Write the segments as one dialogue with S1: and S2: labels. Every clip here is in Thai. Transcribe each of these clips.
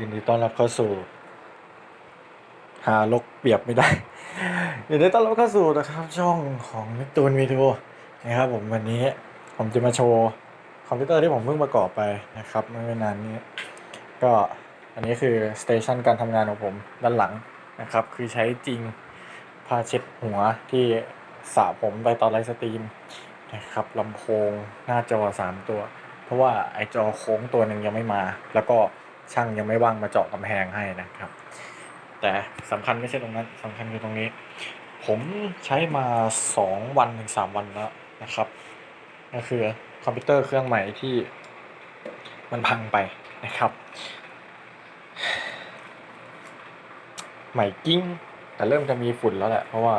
S1: ยินดีต้อนรับเข้าสู่หาลกเปรียบไม่ได้ยินดีต้อนรับเข้าสู่นะครับ ช่องของนิตูนวีดีโอนะครับ ผมวันนี้ผมจะมาโชว์คอมพิวเตอร์ที่ผมเพิ่งประกอบไปนะครับเมื่อไม่นานนี้ ก็อันนี้คือสเตชันการทำงานของผมด้านหลังนะครับ คือใช้จริงผ้าเช็ดหัวที่สระผมไปตอนไลฟ์สตรีมนะครับลำโพงหน้าจอสามตัว เพราะว่าไอจอโค้งตัวหนึ่งยังไม่มา แล้วก็ ช่างยังไม่ว่างมาเจาะกำแพงให้นะครับ แต่สำคัญไม่ใช่ตรงนั้นสำคัญคือตรงนี้ ผมใช้มาสองวันถึงสามวันแล้วนะครับ ก็คือคอมพิวเตอร์เครื่องใหม่ที่มันพังไปนะครับ ใหม่กิ้ง แต่เริ่มจะมีฝุ่นแล้วแหละ เพราะว่า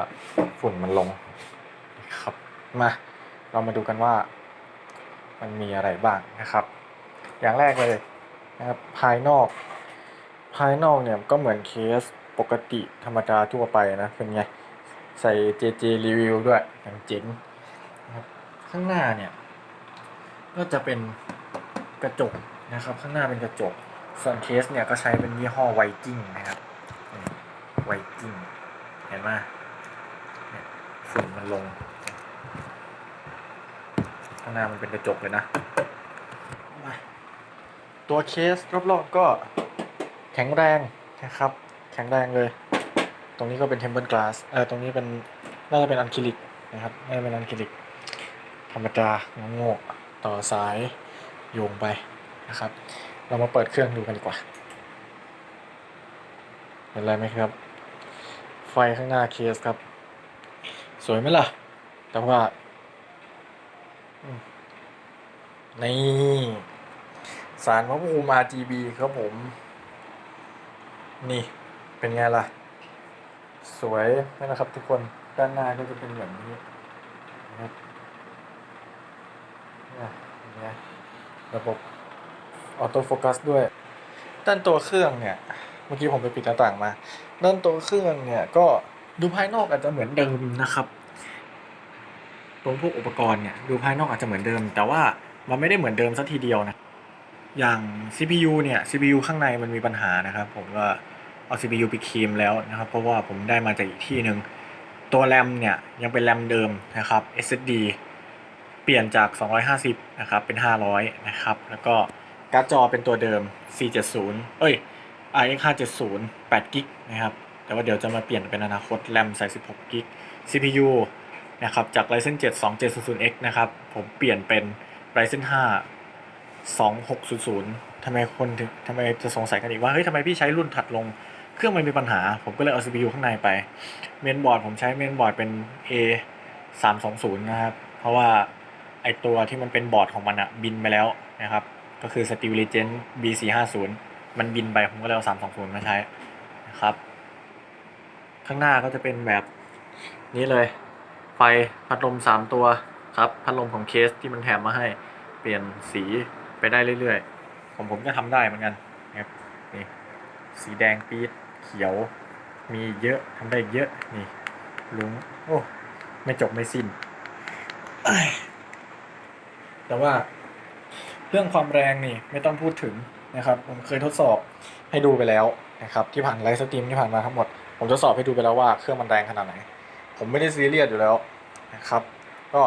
S1: ฝุ่นมันลงนะครับมาเรามาดูกันว่ามันมีอะไรบ้างนะครับ อย่างแรกเลย นะครับภายนอก ภายนอกเนี่ยก็เหมือนเคสปกติธรรมดาทั่วไปนะเป็นไง ใส่ JJ Review ด้วยอย่างเจ๋งนะครับข้างหน้าเนี่ย ก็จะเป็นกระจกนะครับ ข้างหน้าเป็นกระจก ส่วนเคสเนี่ยก็ใช้เป็นยี่ห้อไวกิ้งนะครับไวกิ้งเห็นไหมฝุ่นมันลง ข้างหน้ามันเป็นกระจกเลยนะ ตัวเคสรอบๆก็แข็งแรงนะครับ แข็งแรงเลย ตรงนี้ก็เป็นเทมเ e ิ g ก a s s เออตรงนี้เป็นน่าจะเป็นอันคิลิกนะครับน่าจะเป็นอันคิลิก ธรรมดาโง่ๆต่อสายโยงไปนะครับ เรามาเปิดเครื่องดูกันดีกว่าเห็นอะไรไหมครับ ไฟข้างหน้าเคสครับ สวยไหมล่ะ แต่ว่า นี่ สารพระภูมิ RGB ครับผม นี่เป็นไงล่ะ สวยไหมนะครับทุกคนด้านหน้าก็จะเป็นแบบนี้นะครับนี่ระบบออโต้โฟกัสด้วย ด้านตัวเครื่องเนี่ย เมื่อกี้ผมไปปิดหน้าต่างมา ด้านตัวเครื่องเนี่ยก็ดูภายนอกอาจจะเหมือนเดิมนะครับ ตรงพวกอุปกรณ์เนี่ยดูภายนอกอาจจะเหมือนเดิม แต่ว่ามันไม่ได้เหมือนเดิมสัทีเดียวนะ อย่าง CPU เนี่ย CPU ข้างในมันมีปัญหานะครับ ผมก็เอา CPU ไปคีมแล้วนะครับ เพราะว่าผมได้มาจากอีกที่หนึ่งตัวแรมเนี่ยยังเป็นแรมเดิมนะครับ SSD เปลี่ยนจาก 250 นะครับ เป็น 500 นะครับ แล้วก็การ์ดจอเป็นตัวเดิม 470 เอ้ย RX 570 8กิกนะครับ แต่ว่าเดี๋ยวจะมาเปลี่ยนเป็นอนาคตแรมใส่ 16กิก CPU นะครับ จาก Ryzen 7 2700X นะครับ ผมเปลี่ยนเป็น Ryzen 5 2600ทำไมคนถึงทำไมจะสงสัยกันอีกว่าเฮ้ยทำไมพี่ใช้รุ่นถัดลง เครื่องมันมีปัญหา ผมก็เลยเอา CPU ข้างในไป เมนบอร์ดผมใช้เมนบอร์ดเป็น A 320นะครับ เพราะว่าไอตัวที่มันเป็นบอร์ดของมันอะบินไปแล้วนะครับ ก็คือ Steel Legend B 4 5 0มันบินไปผมก็เลยเอา 320 มาใช้นะครับ ข้างหน้าก็จะเป็นแบบนี้เลย ไฟพัดลม 3 ตัวครับ พัดลมของเคสที่มันแถมมาให้เปลี่ยนสี ไปได้เรื่อยๆผมผมก็ทำได้เหมือนกันนะครับนี่สีแดงปี๊ดเขียว มีเยอะทำได้เยอะนี่ลุงโอ้ไม่จบไม่สิ้นเอ้ยแต่ว่าเรื่องความแรงนี่ไม่ต้องพูดถึงนะครับ ผมเคยทดสอบให้ดูไปแล้วนะครับ ที่ผ่านไลฟ์สตรีมที่ผ่านมาทั้งหมด ผมทดสอบให้ดูไปแล้วว่าเครื่องมันแรงขนาดไหน ผมไม่ได้ซีเรียสอยู่แล้วนะครับ ก็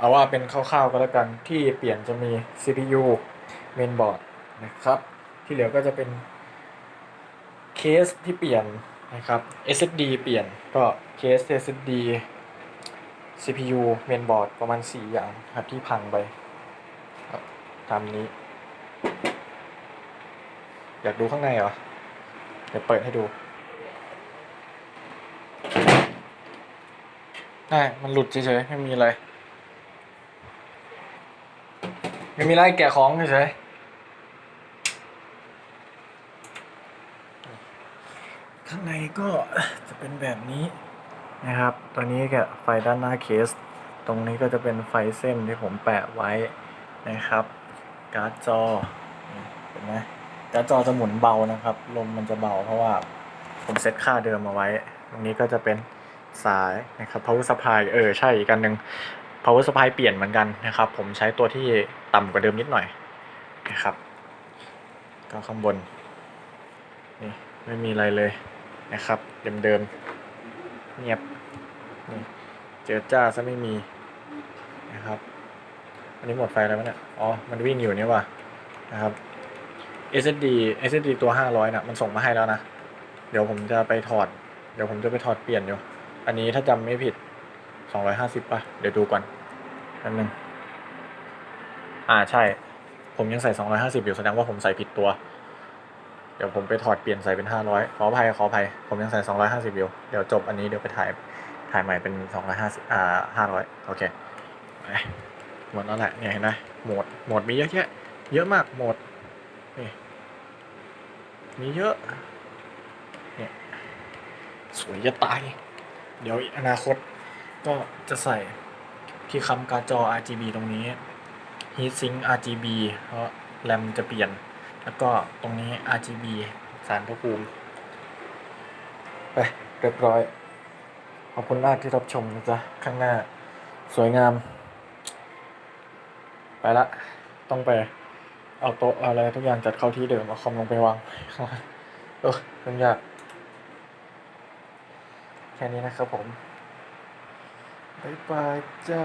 S1: เอาว่าเป็นคร่าวๆก็แล้วกันที่เปลี่ยนจะมี CPU mainboard นะครับ ที่เหลือก็จะเป็นเคสที่เปลี่ยนนะครับ SSD เปลี่ยนก็เคส SSD CPU mainboard ประมาณ 4 อย่างครับที่พังไปครับตามนี้ อยากดูข้างในเหรอ เดี๋ยวเปิดให้ดูได้มันหลุดเฉยๆ ไม่มีอะไร ไม่มีไรแกะของเฉยๆข้างในก็จะเป็นแบบนี้นะครับ ตอนนี้แกะไฟด้านหน้าเคส ตรงนี้ก็จะเป็นไฟเส้นที่ผมแปะไว้นะครับ การ์ดจอ เห็นไหมการ์ดจอจะหมุนเบานะครับ ลมมันจะเบาเพราะว่าผมเซตค่าเดิมมาไว้ ตรงนี้ก็จะเป็นสายนะครับ power supply เออ ใช่อีกอันหนึ่ง power supply เปลี่ยนเหมือนกันนะครับ ผมใช้ตัวที่ต่ำกว่าเดิมนิดหน่อยนะครับ ก็ข้างบนนี่ไม่มีอะไรเลยนะครับ เดิมๆเงียบนี่เจอจ้าซะไม่มีนะครับ อันนี้หมดไฟแล้วเนี่ยอ๋อ มันวิ่งอยู่นี่ว่ะนะครับ SSD SSD ตัว 500นะมันส่งมาให้แล้วนะ เดี๋ยวผมจะไปถอด เดี๋ยวผมจะไปถอดเปลี่ยนอยู่ อันนี้ถ้าจำไม่ผิด 250ป่ะ เดี๋ยวดูก่อนอันนึง อ่าใช่ ผมยังใส่250อยห้าสิบอยู่แสดงว่าผมใส่ผิดตัว เดี๋ยวผมไปถอดเปลี่ยนใส่เป็น500ขออภัยขออภัย ผมยังใส่250อยห้าสิบอยู่ เดี๋ยวจบอันนี้เดี๋ยวไปถ่ายถ่ายใหม่เป็น250อ่า500โอเคหมดแล้วแหละเนี่ยเห็นไหมโหมดโหมดมีเยอะแยะ เยอะมากโหมดนี่มีเยอะเนี่ยสวยจะตาย เดี๋ยวอนาคต ก็จะใส่ที่คำการ์ดจอ RGB ตรงนี้ Heatsink RGB เพราะแรมจะเปลี่ยน แล้วก็ตรงนี้ RGB สารพระภูมิ ไป เรียบร้อย ขอบคุณมากที่รับชมนะจ๊ะ ข้างหน้าสวยงาม ไปละ ต้องไปเอาโต๊ะอาอะไรทุกอย่างจัดเข้าที่เดิมเอาคอมลงไปวางเออเรื่องยากแค่นี้นะครับผม บ๊ายบายจ้า